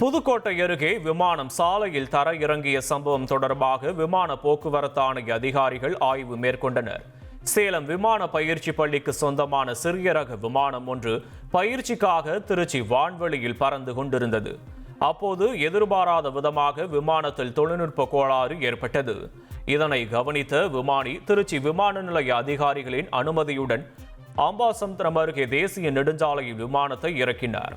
புதுக்கோட்டை அருகே விமானம் சாலையில் தர இறங்கிய சம்பவம் தொடர்பாக விமான போக்குவரத்து ஆணைய அதிகாரிகள் ஆய்வு மேற்கொண்டனர். சேலம் விமான பயிற்சி பள்ளிக்கு சொந்தமான சிறிய ரக விமானம் ஒன்று பயிற்சிக்காக திருச்சி வான்வெளியில் பறந்து கொண்டிருந்தது. அப்போது எதிர்பாராத விதமாக விமானத்தில் தொழில்நுட்ப கோளாறு ஏற்பட்டது. இதனை கவனித்த விமானி திருச்சி விமான நிலைய அதிகாரிகளின் அனுமதியுடன் அம்பாசமுத்திரம் அருகே தேசிய நெடுஞ்சாலையில் விமானத்தை இறக்கினார்.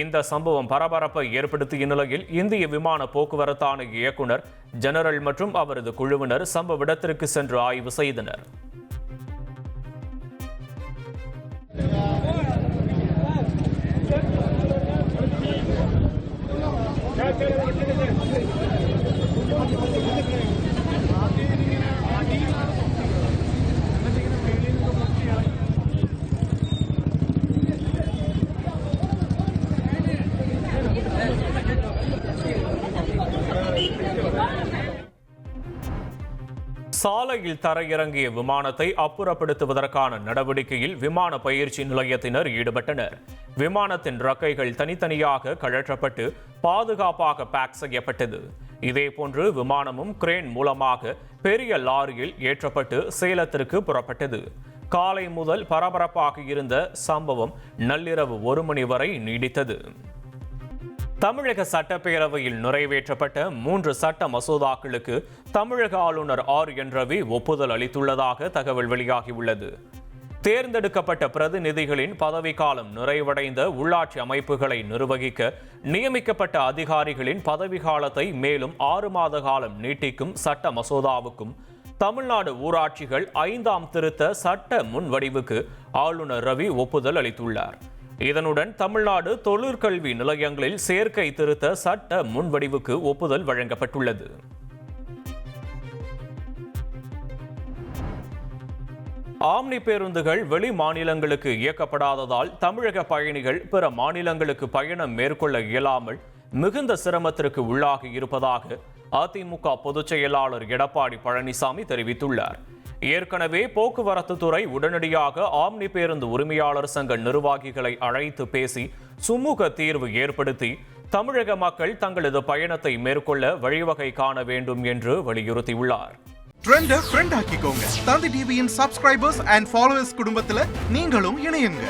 இந்த சம்பவம் பரபரப்பை ஏற்படுத்திய நிலையில் இந்திய விமான போக்குவரத்து இயக்குனர் ஜெனரல் மற்றும் அவரது குழுவினர் சம்பவ இடத்திற்கு சென்று ஆய்வு செய்தனர். சாலையில் தரையிறங்கிய விமானத்தை அப்புறப்படுத்துவதற்கான நடவடிக்கையில் விமான பயிற்சி நிலையத்தினர் ஈடுபட்டனர். விமானத்தின் ரக்கைகள் தனித்தனியாக கழற்றப்பட்டு பாதுகாப்பாக பேக் செய்யப்பட்டது. இதேபோன்று விமானமும் கிரேன் மூலமாக பெரிய லாரியில் ஏற்றப்பட்டு சேலத்திற்கு புறப்பட்டது. காலை முதல் பரபரப்பாக இருந்த சம்பவம் நள்ளிரவு ஒரு மணி வரை நீடித்தது. தமிழக சட்டப்பேரவையில் நிறைவேற்றப்பட்ட மூன்று சட்ட மசோதாக்களுக்கு தமிழக ஆளுநர் ஆர் என் ரவி ஒப்புதல் அளித்துள்ளதாக தகவல் வெளியாகியுள்ளது. தேர்ந்தெடுக்கப்பட்ட பிரதிநிதிகளின் பதவிக்காலம் நிறைவடைந்த உள்ளாட்சி அமைப்புகளை நிர்வகிக்க நியமிக்கப்பட்ட அதிகாரிகளின் பதவிக்காலத்தை மேலும் ஆறு மாத காலம் நீட்டிக்கும் சட்ட மசோதாவுக்கும் தமிழ்நாடு ஊராட்சிகள் ஐந்தாம் திருத்த சட்ட முன்வடிவுக்கு ஆளுநர் ரவி ஒப்புதல் அளித்துள்ளார். இதனுடன் தமிழ்நாடு தொழிற்கல்வி நிலையங்களில் சேர்க்கை திருத்த சட்ட முன்வடிவுக்கு ஒப்புதல் வழங்கப்பட்டுள்ளது. ஆம்னி பேருந்துகள் வெளி மாநிலங்களுக்கு இயக்கப்படாததால் தமிழக பயணிகள் பிற மாநிலங்களுக்கு பயணம் மேற்கொள்ள இயலாமல் மிகுந்த சிரமத்திற்கு உள்ளாகி இருப்பதாக அதிமுக பொதுச் செயலாளர் எடப்பாடி பழனிசாமி தெரிவித்துள்ளார். ஏற்கனவே போக்குவரத்து துறை உடனடியாக ஆம்னி பேருந்து உரிமையாளர் சங்க நிர்வாகிகளை அழைத்து பேசி சுமூக தீர்வு ஏற்படுத்தி தமிழக மக்கள் தங்களது பயணத்தை மேற்கொள்ள வழிவகை காண வேண்டும் என்று வலியுறுத்தியுள்ளார். ட்ரெண்ட ஃப்ரெண்ட் ஆக்கிக்கோங்க. தந்தி டிவியின் சப்ஸ்கிரைபர்ஸ் அண்ட் ஃபாலோவர்ஸ் குடும்பத்துல நீங்களும் இணையுங்க.